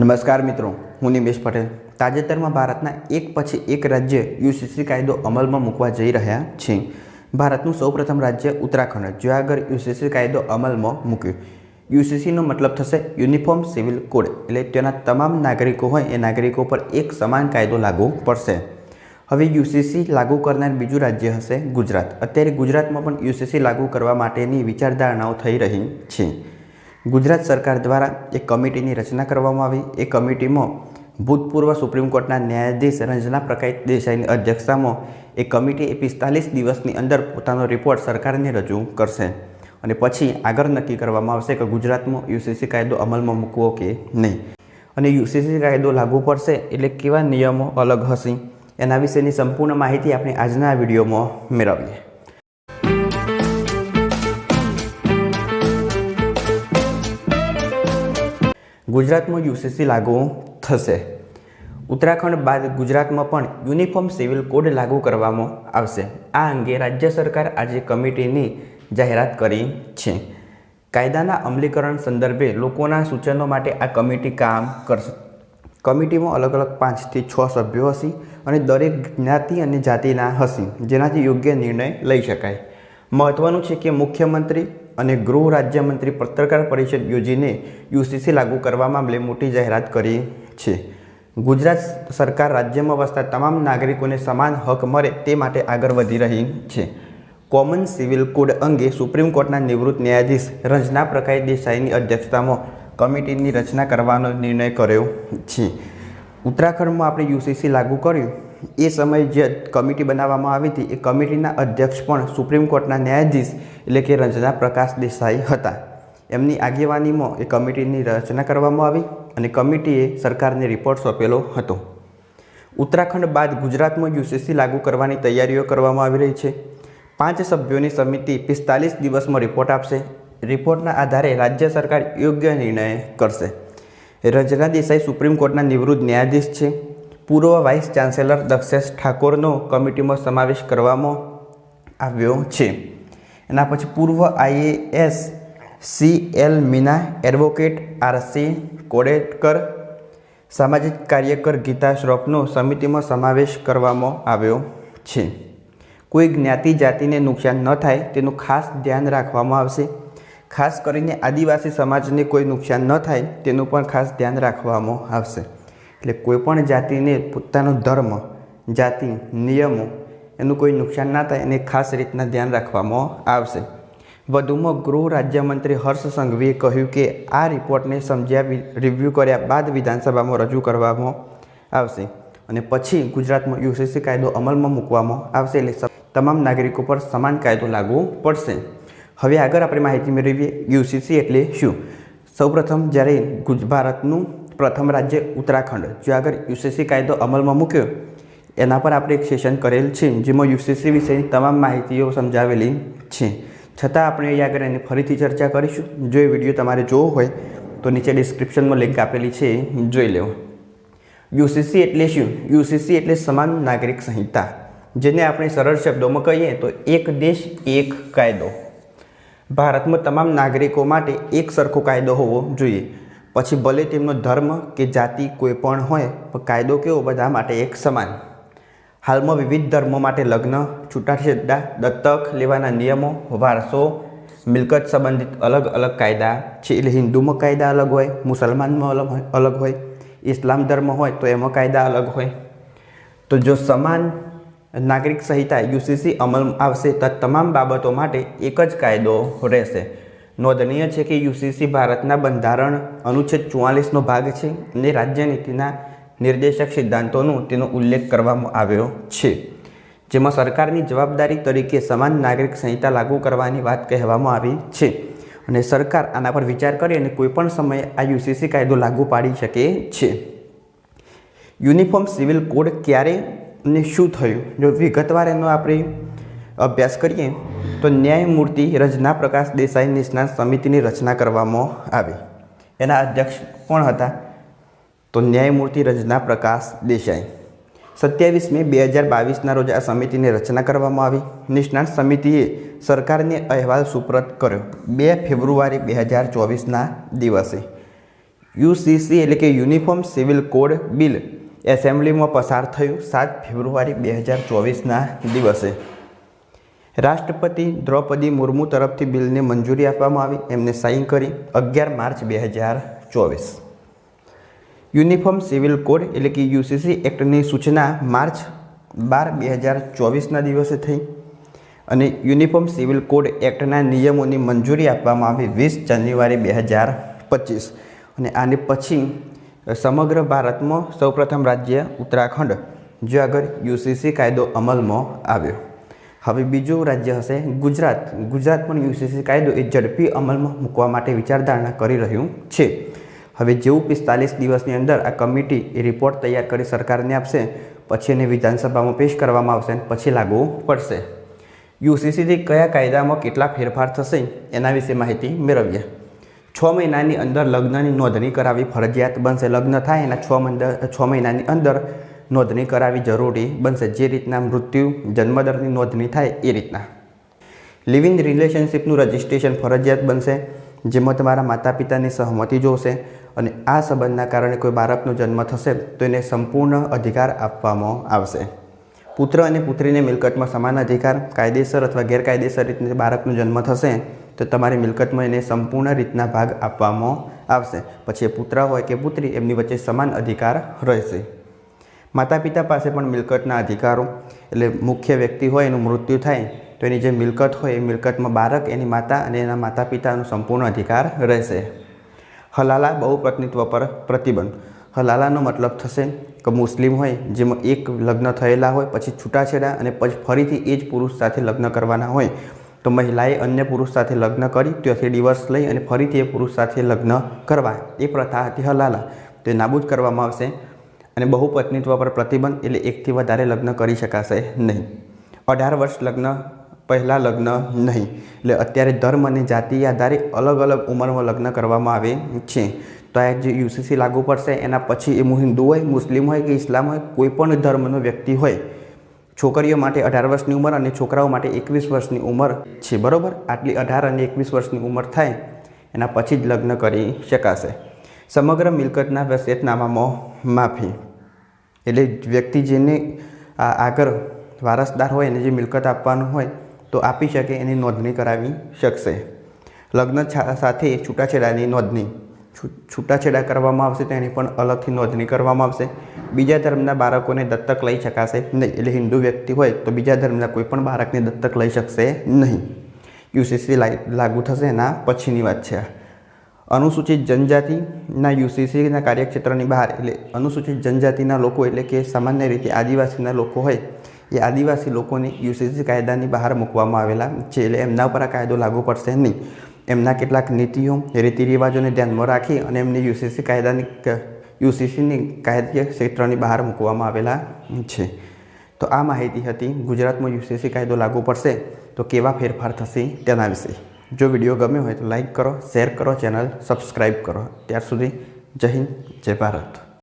નમસ્કાર મિત્રો, હું નિમેશ પટેલ. તાજેતરમાં ભારતના એક પછી એક રાજ્ય યુસીસી કાયદો અમલમાં મૂકવા જઈ રહ્યા છે. ભારતનું સૌપ્રથમ રાજ્ય ઉત્તરાખંડ, જ્યાં યુસીસી કાયદો અમલમાં મૂક્યો. યુસીસીનો મતલબ થશે યુનિફોર્મ સિવિલ કોડ, એટલે તેના તમામ નાગરિકો હોય એ નાગરિકો પર એક સમાન કાયદો લાગુ પડશે. હવે યુસીસી લાગુ કરનાર બીજું રાજ્ય હશે ગુજરાત. અત્યારે ગુજરાતમાં પણ યુસીસી લાગુ કરવા માટેની વિચારધારણાઓ થઈ રહી છે. ગુજરાત સરકાર દ્વારા એક કમિટીની રચના કરવામાં આવી. એ કમિટીમાં ભૂતપૂર્વ સુપ્રીમ કોર્ટના ન્યાયાધીશ રંજના પ્રકાશ દેસાઈની અધ્યક્ષતામાં એ કમિટી પિસ્તાલીસ દિવસની અંદર પોતાનો રિપોર્ટ સરકારને રજૂ કરશે. અને પછી આગળ નક્કી કરવામાં આવશે કે ગુજરાતમાં યુસીસી કાયદો અમલમાં મૂકવો કે નહીં. અને યુસીસી કાયદો લાગુ પડશે એટલે કેવા નિયમો અલગ હશે એના વિશેની સંપૂર્ણ માહિતી આપણે આજના વિડીયોમાં મેળવીએ. ગુજરાતમાં યુસીસી લાગુ થશે. ઉત્તરાખંડ બાદ ગુજરાતમાં પણ યુનિફોર્મ સિવિલ કોડ લાગુ કરવામાં આવશે. આ અંગે રાજ્ય સરકાર આજે કમિટીની જાહેરાત કરી છે. કાયદાના અમલીકરણ સંદર્ભે લોકોના સૂચનો માટે આ કમિટી કામ કરશે, કમિટીમાં અલગ અલગ પાંચથી છ સભ્યો હશે અને દરેક જ્ઞાતિ અને જાતિના હશે, જેનાથી યોગ્ય નિર્ણય લઈ શકાય. મહત્ત્વનું છે કે મુખ્યમંત્રી અને ગૃહ રાજ્યમંત્રી પત્રકાર પરિષદ યોજીને યુસીસી લાગુ કરવા મામલે મોટી જાહેરાત કરી છે. ગુજરાત સરકાર રાજ્યમાં વસતા તમામ નાગરિકોને સમાન હક મળે તે માટે આગળ વધી રહી છે. કોમન સિવિલ કોડ અંગે સુપ્રીમ કોર્ટના નિવૃત્ત ન્યાયાધીશ રંજના પ્રકાશ દેસાઈની અધ્યક્ષતામાં કમિટીની રચના કરવાનો નિર્ણય કર્યો છે. ઉત્તરાખંડમાં આપણે યુસીસી લાગુ કર્યું. એ સમયે જે કમિટી બનાવવામાં આવી હતી, એ કમિટીના અધ્યક્ષ પણ સુપ્રીમ કોર્ટના ન્યાયાધીશ એટલે કે રંજના પ્રકાશ દેસાઈ હતા. એમની આગેવાનીમાં એ કમિટીની રચના કરવામાં આવી અને કમિટીએ સરકારને રિપોર્ટ સોંપેલો હતો. ઉત્તરાખંડ બાદ ગુજરાતમાં યુસીસી લાગુ કરવાની તૈયારીઓ કરવામાં આવી રહી છે. પાંચ સભ્યોની સમિતિ પિસ્તાલીસ દિવસમાં રિપોર્ટ આપશે. રિપોર્ટના આધારે રાજ્ય સરકાર યોગ્ય નિર્ણય કરશે. રંજના દેસાઈ સુપ્રીમ કોર્ટના નિવૃત્ત ન્યાયાધીશ છે. પૂર્વ વાઇસ ચાન્સેલર દક્ષેશ ઠાકોરનો કમિટીમાં સમાવેશ કરવામાં આવ્યો છે. એના પછી પૂર્વ IAS C L Meena, advocate RC Kodetkar, સામાજિક કાર્યકર ગીતા શ્રોફનો સમિતિમાં સમાવેશ કરવામાં આવ્યો છે. કોઈ જ્ઞાતિ જાતિને નુકસાન ન થાય તેનું ખાસ ધ્યાન રાખવામાં આવશે. ખાસ કરીને આદિવાસી સમાજને કોઈ નુકસાન ન થાય તેનું પણ ખાસ ધ્યાન રાખવામાં આવશે. એટલે કોઈપણ જાતિને પોતાનો ધર્મ, જાતિ, નિયમો એનું કોઈ નુકસાન ના થાય એને ખાસ રીતના ધ્યાન રાખવામાં આવશે. વધુમાં ગૃહ રાજ્યમંત્રી હર્ષ સંઘવીએ કહ્યું કે આ રિપોર્ટને સમજ્યા રિવ્યૂ કર્યા બાદ વિધાનસભામાં રજૂ કરવામાં આવશે અને પછી ગુજરાતમાં યુસીસી કાયદો અમલમાં મૂકવામાં આવશે એટલે તમામ નાગરિકો પર સમાન કાયદો લાગુ પડશે. હવે આગળ આપણે માહિતી મેળવીએ યુસીસી એટલે શું? સૌપ્રથમ જ્યારે ગુજ, ભારતનું પ્રથમ રાજ્ય ઉત્તરાખંડ. જ્યાં આગળ યુસીસી કાયદો અમલમાં મૂક્યો. એના પર આપણે એક સેશન કરેલ છે, જેમાં યુસીસી વિશેની તમામ માહિતીઓ સમજાવેલી છે. છતાં આપણે એ આગળ એની ફરીથી ચર્ચા કરીશું. જો એ વીડિયો તમારે જોવો હોય, તો નીચે ડિસ્ક્રિપ્શનમાં લિંક આપેલી છે, જોઈ લેવો. યુસીસી એટલે શું? યુસીસી એટલે સમાન નાગરિક સંહિતા. જેને આપણે સરળ શબ્દોમાં કહીએ, તો એક દેશ, એક કાયદો. ભારતમાં તમામ નાગરિકો માટે એક સરખો કાયદો હોવો જોઈએ. પછી ભલે તેમનો ધર્મ કે જાતિ કોઈ પણ હોય, પણ કાયદો કેવો? બધા માટે એક સમાન. હાલમાં વિવિધ ધર્મો માટે લગ્ન, છૂટાછેડા, દત્તક લેવાના નિયમો, વારસો, મિલકત સંબંધિત અલગ અલગ કાયદા છે. એટલે હિન્દુમાં કાયદા અલગ હોય, મુસલમાનમાં અલગ હોય અલગ હોય. ઇસ્લામ ધર્મ હોય તો એમાં કાયદા અલગ હોય. તો જો સમાન નાગરિક સંહિતા યુસીસી અમલ આવશે, તો તમામ બાબતો માટે એક જ કાયદો રહેશે. નોંધનીય છે કે યુસીસી ભારતના બંધારણ અનુચ્છેદ ચુવાલીસનો ભાગ છે અને રાજ્યનીતિના નિર્દેશક સિદ્ધાંતોનો તેનો ઉલ્લેખ કરવામાં આવ્યો છે. જેમાં સરકારની જવાબદારી તરીકે સમાન નાગરિક સંહિતા લાગુ કરવાની વાત કહેવામાં આવી છે. અને સરકાર આના પર વિચાર કરી અને કોઈપણ સમયે આ યુસીસી કાયદો લાગુ પાડી શકે છે. યુનિફોર્મ સિવિલ કોડ ક્યારે અને શું થયું? જો વિગતવાર એનો આપણે અભ્યાસ કરીએ, તો ન્યાયમૂર્તિ રજના પ્રકાશ દેસાઈ નિષ્ણાત સમિતિની રચના કરવામાં આવી. એના અધ્યક્ષ પણ હતા? તો ન્યાયમૂર્તિ રજના પ્રકાશ દેસાઈ. સત્યાવીસ મે બે હજાર બાવીસના રોજ આ સમિતિની રચના કરવામાં આવી. નિષ્ણાત સમિતિએ સરકારને અહેવાલ સુપ્રત કર્યો. બે ફેબ્રુઆરી બે હજાર ચોવીસના દિવસે. યુસીસી એટલે કે યુનિફોર્મ સિવિલ કોડ બિલ એસેમ્બલીમાં પસાર થયું સાત ફેબ્રુઆરી બે હજાર ચોવીસના દિવસે. રાષ્ટ્રપતિ દ્રૌપદી મુર્મુ તરફથી બિલને મંજૂરી આપવામાં આવી. એમને સાઇન કરી અગિયાર માર્ચ બે હજાર ચોવીસ. યુનિફોર્મ સિવિલ કોડ એટલે કે યુસીસી એક્ટની સૂચના માર્ચ બાર બે હજાર ચોવીસના દિવસે થઈ અને યુનિફોર્મ સિવિલ કોડ એક્ટના નિયમોની મંજૂરી આપવામાં આવી વીસ જાન્યુઆરી બે હજાર પચીસ. અને આને પછી સમગ્ર ભારતમાં સૌપ્રથમ રાજ્ય ઉત્તરાખંડ જે આગળ યુસીસી કાયદો અમલમાં આવ્યો. હવે બીજું રાજ્ય હશે ગુજરાત. ગુજરાત પણ યુસીસી કાયદો એ ઝડપી અમલમાં મૂકવા માટે વિચારધારણા કરી રહ્યું છે. હવે જેવું પિસ્તાલીસ દિવસની અંદર આ કમિટી એ રિપોર્ટ તૈયાર કરી સરકારને આપશે, પછી એને વિધાનસભામાં પેશ કરવામાં આવશે અને પછી લાગુ પડશે. યુસીસીથી કયા કાયદામાં કેટલા ફેરફાર થશે એના વિશે માહિતી મેળવીએ. છ મહિનાની અંદર લગ્નની નોંધણી કરાવી ફરજિયાત બનશે. લગ્ન થાય એના છ મહિના છ મહિનાની અંદર નોંધણી કરાવવી જરૂરી બનશે. જે રીતના મૃત્યુ, જન્મદરની નોંધણી થાય એ રીતના. લિવ ઇન રિલેશનશિપનું રજિસ્ટ્રેશન ફરજિયાત બનશે, જેમાં તમારા માતા પિતાની સહમતિ જોશે અને આ સંબંધના કારણે કોઈ બાળકનો જન્મ થશે તો એને સંપૂર્ણ અધિકાર આપવામાં આવશે. પુત્ર અને પુત્રીને મિલકતમાં સમાન અધિકાર, કાયદેસર અથવા ગેરકાયદેસર રીતે બાળકનો જન્મ થશે તો તમારી મિલકતમાં એને સંપૂર્ણ રીતના ભાગ આપવામાં આવશે. પછી એ પુત્ર હોય કે પુત્રી એમની વચ્ચે સમાન અધિકાર રહેશે. માતા પિતા પાસે પણ મિલકતના અધિકારો, એટલે મુખ્ય વ્યક્તિ હોય એનું મૃત્યુ થાય, તો એની જે મિલકત હોય એ મિલકતમાં બાળક, એની માતા અને એના માતા પિતાનો સંપૂર્ણ અધિકાર રહેશે. હલાલા બહુપત્નીત્વ પર પ્રતિબંધ. હલાલાનો મતલબ થશે કે મુસ્લિમ હોય, જેમાં એક લગ્ન થયેલા હોય, પછી છૂટાછેડા અને પછી ફરીથી એ જ પુરુષ સાથે લગ્ન કરવાના હોય, તો મહિલાએ અન્ય પુરુષ સાથે લગ્ન કરી, ત્યાંથી ડિવોર્સ લઈ અને ફરીથી એ પુરુષ સાથે લગ્ન કરવા. એ પ્રથા હતી હલાલા. તે નાબૂદ કરવામાં આવશે. અને બહુપત્નીત્વ પર પ્રતિબંધ એટલે એકથી વધારે લગ્ન કરી શકાશે નહીં. અઢાર વર્ષ લગ્ન, પહેલાં લગ્ન નહીં. એટલે અત્યારે ધર્મ અને જાતિ આધારે અલગ અલગ ઉંમરમાં લગ્ન કરવામાં આવે છે. તો આ જે યુસીસી લાગુ પડશે, એના પછી એ હિન્દુ હોય, મુસ્લિમ હોય કે ઇસ્લામ હોય, કોઈ પણ ધર્મનો વ્યક્તિ હોય, છોકરીઓ માટે અઢાર વર્ષની ઉંમર અને છોકરાઓ માટે એકવીસ વર્ષની ઉંમર છે. બરાબર? આટલી અઢાર અને એકવીસ વર્ષની ઉંમર થાય, એના પછી જ લગ્ન કરી શકાશે. સમગ્ર મિલકતના વસિયતનામામાં માફી. એટલે વ્યક્તિ જેને આગળ વારસદાર હોય એને જે મિલકત આપવાનું હોય, તો આપી શકે એની નોંધણી કરાવી શકશે. લગ્ન સાથે છૂટાછેડાની નોંધણી. છૂટાછેડા કરવામાં આવશે તો એની પણ અલગથી નોંધણી કરવામાં આવશે. બીજા ધર્મના બાળકોને દત્તક લઈ શકાશે નહીં. એટલે હિન્દુ વ્યક્તિ હોય, તો બીજા ધર્મના કોઈ પણ બાળકને દત્તક લઈ શકશે નહીં. યુસીસી લાગુ થશે એના પછીની વાત છે અનુસૂચિત જનજાતિના યુસીસીના કાર્યક્ષેત્રની બહાર એટલે અનુસૂચિત જનજાતિના લોકો એટલે કે સામાન્ય રીતે આદિવાસીના લોકો હોય, એ આદિવાસી લોકોને યુસીસી કાયદાની બહાર મૂકવામાં આવેલા છે. એટલે એમના ઉપર આ કાયદો લાગુ પડશે નહીં. એમના કેટલાક નીતિઓ રીતિ રિવાજોને ધ્યાનમાં રાખી અને એમને યુસીસી કાયદાની યુસીસીની કાયદીય ક્ષેત્રની બહાર મૂકવામાં આવેલા છે. તો આ માહિતી હતી. ગુજરાતમાં યુસીસી કાયદો લાગુ પડશે તો કેવા ફેરફાર થશે તેના વિશે. જો વીડિયો ગમ્યો હોય તો લાઈક કરો, શેર કરો, ચેનલ સબસ્ક્રાઈબ કરો. ત્યાર સુધી જય હિન્દ, જય ભારત.